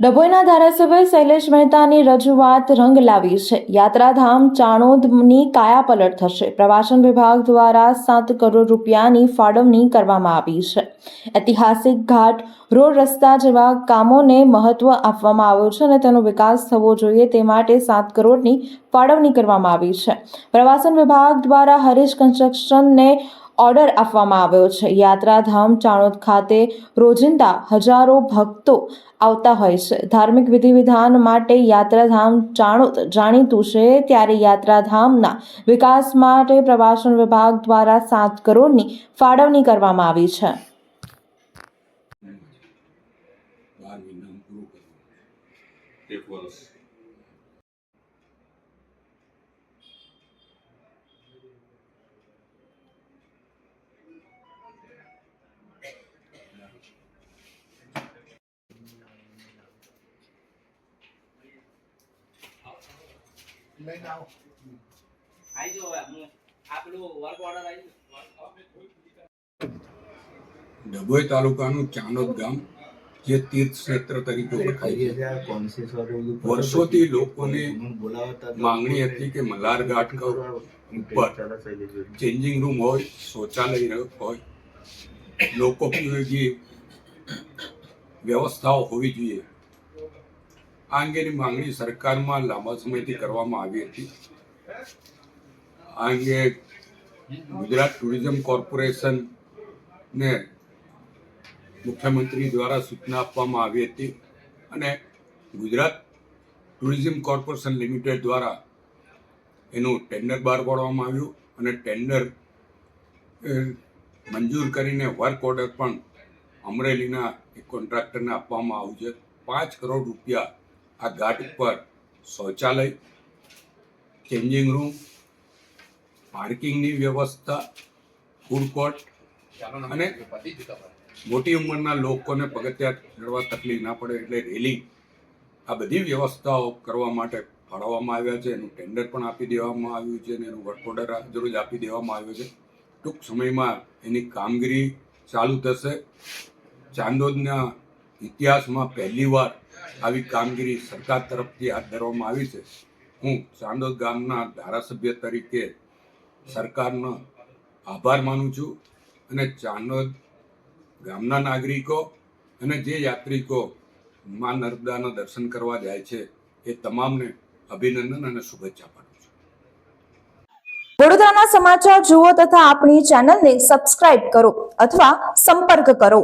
ડભોઈના ધારાસભ્ય શૈલેષ મહેતાની રજૂઆત રંગ લાવી છે. યાત્રાધામ ચાણોદની કાયાપલટ થશે. પ્રવાસન વિભાગ દ્વારા સાત કરોડ રૂપિયાની ફાળવણી કરવામાં આવી છે. ઐતિહાસિક ઘાટ, રોડ રસ્તા જેવા કામોને મહત્વ આપવામાં આવ્યું છે અને તેનો વિકાસ થવો જોઈએ તે માટે સાત કરોડની ફાળવણી કરવામાં આવી છે. પ્રવાસન વિભાગ દ્વારા હરીશ કન્સ્ટ્રક્શનને ઓર્ડર આપવામાં આવ્યો છે. યાત્રાધામ ચાણોદ ખાતે રોજિંદા હજારો ભક્તો આવતા હોય છે. ધાર્મિક વિધિ વિધાન માટે યાત્રાધામ ચાણોદ જાણીતું છે. ત્યારે યાત્રાધામના વિકાસ માટે પ્રવાસન વિભાગ દ્વારા સાત કરોડની ફાળવણી કરવામાં આવી છે. એક વર્ષ. આઈ આવો આવી જો આ પેલું વર્ક ઓર્ડર આવી ડભોઈ તાલુકાનું ચાનોદ ગામ જે તીર્થ ક્ષેત્ર તરીકે ઓળખાય છે. વર્ષોથી લોકોની માંગણી હતી કે મલાર ઘાટ ઉપર ચેન્જિંગ રૂમ હોય શૌચાલય હોય લોકો ઉપયોગી વ્યવસ્થાઓ હોવી જોઈએ આ અંગેની માંગણી સરકારમાં લાંબા સમયથી કરવામાં આવી હતી. આ અંગે ગુજરાત ટુરિઝમ કોર્પોરેશનને મુખ્યમંત્રી દ્વારા સૂચના આપવામાં આવી હતી અને ગુજરાત ટુરિઝમ કોર્પોરેશન લિમિટેડ દ્વારા એનું ટેન્ડર બહાર પાડવામાં આવ્યું અને ટેન્ડર મંજૂર કરીને વર્ક ઓર્ડર પણ અમરેલીના એક કોન્ટ્રાક્ટરને આપવામાં આવ્યું છે. પાંચ કરોડ રૂપિયા આ ઘાટ ઉપર શૌચાલય ચેન્જિંગ રૂમ પાર્કિંગની વ્યવસ્થા ફૂડ કોર્ટ અને મોટી ઉંમરના લોકોને પગથિયા ચડવા તકલીફ ના પડે એટલે રેલી આ બધી વ્યવસ્થાઓ કરવા માટે ફાળવવામાં આવ્યા છે. એનું ટેન્ડર પણ આપી દેવામાં આવ્યું છે અને એનું વર્ક ઓર્ડર જરૂર આપી દેવામાં આવ્યો છે. ટૂંક સમયમાં એની કામગીરી ચાલુ થશે. ચાંદોદના ઇતિહાસમાં પહેલીવાર આવી કામગીરી સરકાર તરફથી હાથ ધરવામાં આવી છે. હું ચાંદોદ ગામના ધારાસભ્ય તરીકે સરકારનો આભાર માનું છું અને ચાંદોદ ગામના નાગરિકો અને જે યાત્રિકો મા નર્મદાના દર્શન કરવા જાય છે, એ તમામને અભિનંદન અને શુભેચ્છા પાઠવું છું. વડોદરાના સમાચાર જુઓ તથા આપણી ચેનલને સબસ્ક્રાઇબ કરો અથવા સંપર્ક કરો.